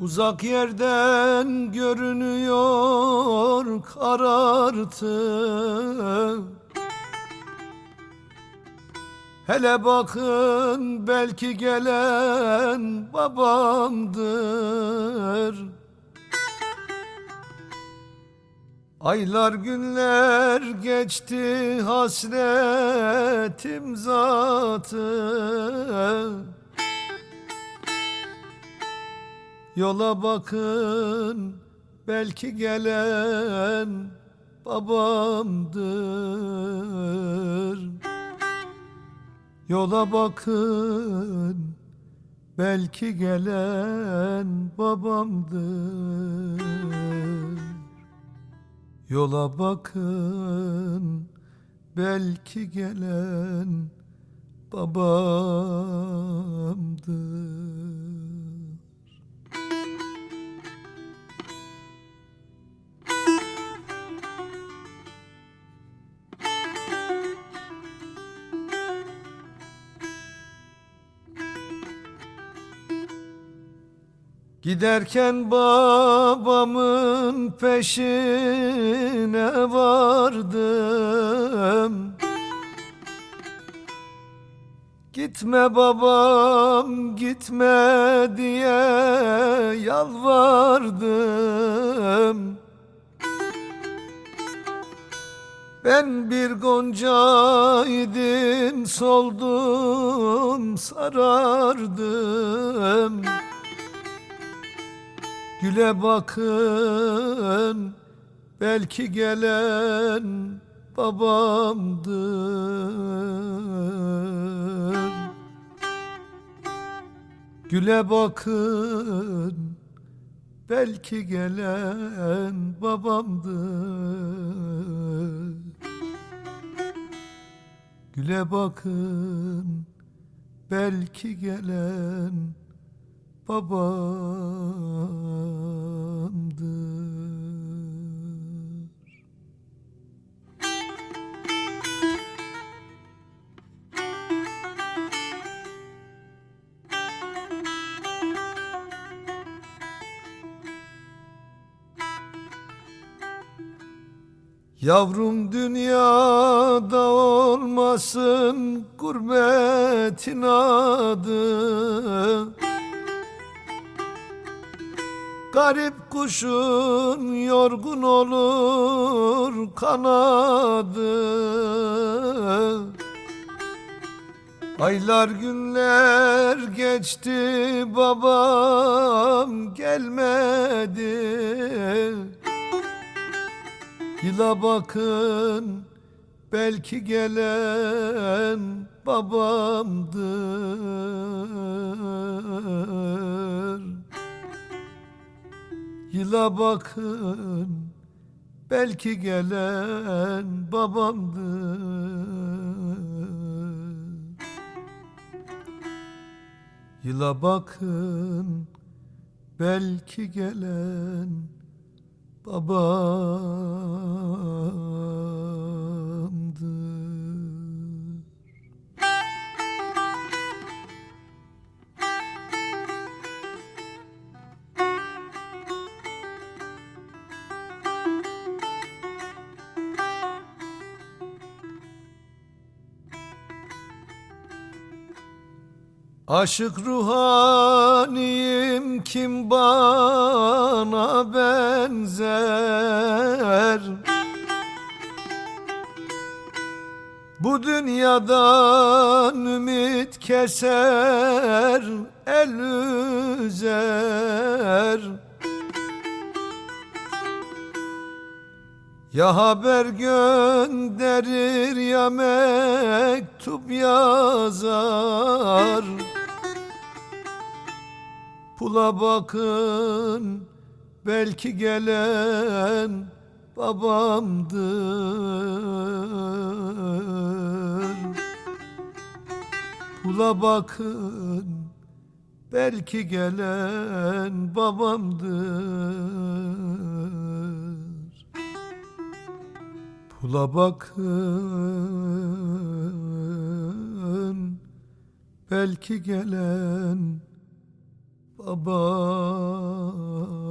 Uzak yerden görünüyor karartı. Hele bakın belki gelen babamdır. Aylar günler geçti hasretim zatı Yola bakın belki gelen babamdır. Yola bakın belki gelen babamdır. Yola bakın belki gelen babamdır Giderken babamın peşine vardım. Gitme babam gitme diye yalvardım. Ben bir gonca soldum sarardım Güle bakın belki gelen babamdır Güle bakın belki gelen babamdır Güle bakın belki gelen babamdır. Yavrum dünyada olmasın gurbetin adı Garip kuşun yorgun olur kanadı. Aylar günler geçti babam gelmedi Yıla bakın belki gelen babamdır. Yıla bakın belki gelen babamdır. Yıla bakın belki gelen babamdır Aşık ruhaniyim kim bana benzer? Bu dünyadan ümit keser el üzer Ya haber gönderir ya mektup yazar. Pula bakın belki gelen babamdır. Pula bakın belki gelen babamdır Pula bakın belki gelen babamdır